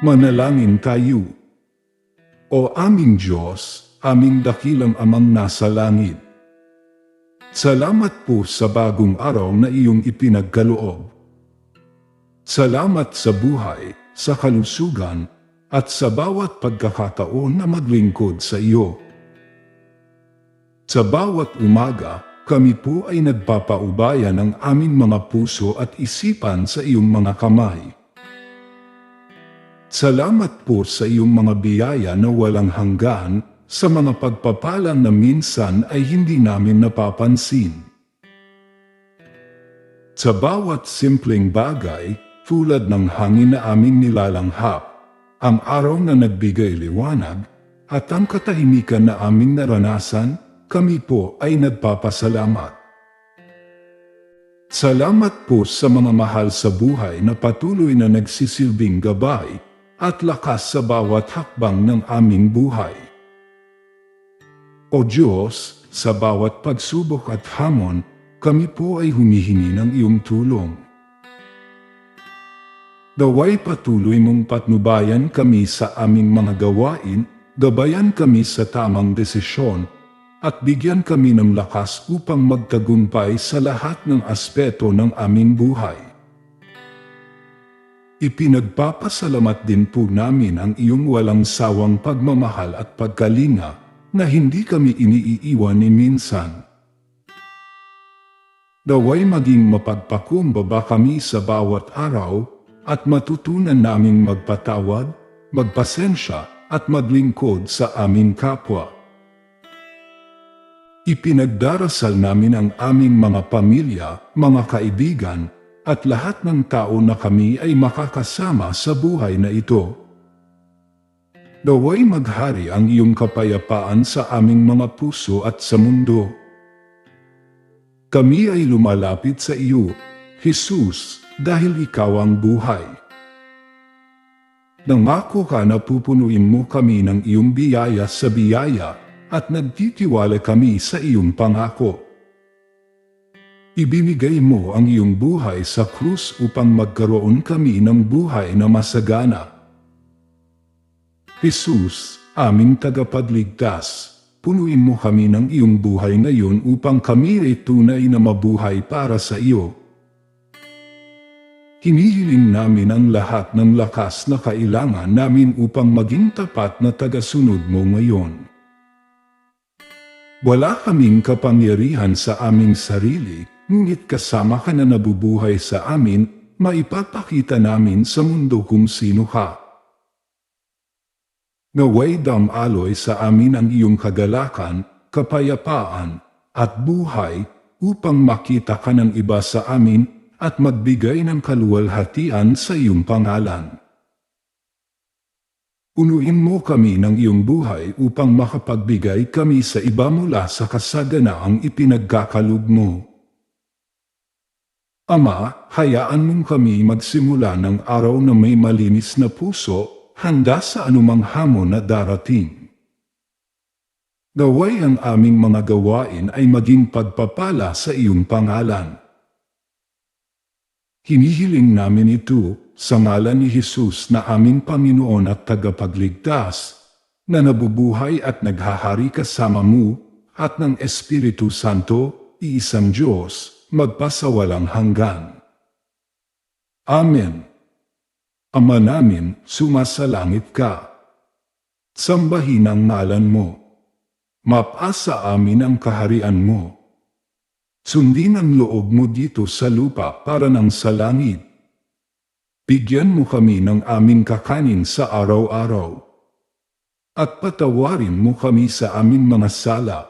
Manalangin tayo. O aming Diyos, aming dakilang amang nasa langit. Salamat po sa bagong araw na iyong ipinagkaloob. Salamat sa buhay, sa kalusugan, at sa bawat pagkakataon na maglingkod sa iyo. Sa bawat umaga, kami po ay nagpapaubaya ng aming mga puso at isipan sa iyong mga kamay. Salamat po sa iyong mga biyaya na walang hanggan, sa mga pagpapalang na minsan ay hindi namin napapansin. Sa bawat simpleng bagay, tulad ng hangin na aming nilalanghap, ang araw na nagbigay liwanag, at ang katahimikan na aming naranasan, kami po ay nagpapasalamat. Salamat po sa mga mahal sa buhay na patuloy na nagsisilbing gabay at lakas sa bawat hakbang ng aming buhay. O Diyos, sa bawat pagsubok at hamon, kami po ay humihingi ng iyong tulong. Daway patuloy mong patnubayan kami sa aming mga gawain, gabayan kami sa tamang desisyon, at bigyan kami ng lakas upang magtagumpay sa lahat ng aspeto ng aming buhay. Ipinagpapasalamat din po namin ang iyong walang sawang pagmamahal at pagkalinga na hindi kami iniiiwan ni minsan. Daway maging mapagpakumbaba kami sa bawat araw at matutunan naming magpatawad, magpasensya at maglingkod sa aming kapwa. Ipinagdarasal namin ang aming mga pamilya, mga kaibigan, at lahat ng tao na kami ay makakasama sa buhay na ito. Naway maghari ang iyong kapayapaan sa aming mga puso at sa mundo. Kami ay lumalapit sa iyo, Jesus, dahil ikaw ang buhay. Nangako ka na pupunuin mo kami ng iyong biyaya sa biyaya at nagtitiwala kami sa iyong pangako. Ibinigay mo ang iyong buhay sa krus upang magkaroon kami ng buhay na masagana. Jesus, aming tagapagligtas, punuin mo kami ng iyong buhay ngayon upang kami ay tunay na mabuhay para sa iyo. Hinihiling namin ang lahat ng lakas na kailangan namin upang maging tapat na tagasunod mo ngayon. Wala kaming kapangyarihan sa aming sarili, ngunit kasama ka na nabubuhay sa amin, maipapakita namin sa mundo kung sino ka. Naway damaloy sa amin ang iyong kagalakan, kapayapaan, at buhay, upang makita ka ng iba sa amin at magbigay ng kaluwalhatian sa iyong pangalan. Unuin mo kami ng iyong buhay upang makapagbigay kami sa iba mula sa kasaganaang ipinagkakalug mo. Ama, hayaan mong kami magsimula ng araw na may malinis na puso, handa sa anumang hamon na darating. Gaway ang aming mga gawain ay maging pagpapala sa iyong pangalan. Hinihiling namin ito sa ngalan ni Jesus na aming Panginoon at tagapagligtas, na nabubuhay at naghahari kasama mo at ng Espiritu Santo, iisang Diyos, magpasawalang hanggan. Amen. Ama namin, sumasalangit ka. Sambahin ang ngalan mo. Mapasa amin ang kaharian mo. Sundin ang loob mo dito sa lupa para ng sa langit. Bigyan mo kami ng aming kakanin sa araw-araw. At patawarin mo kami sa aming mga sala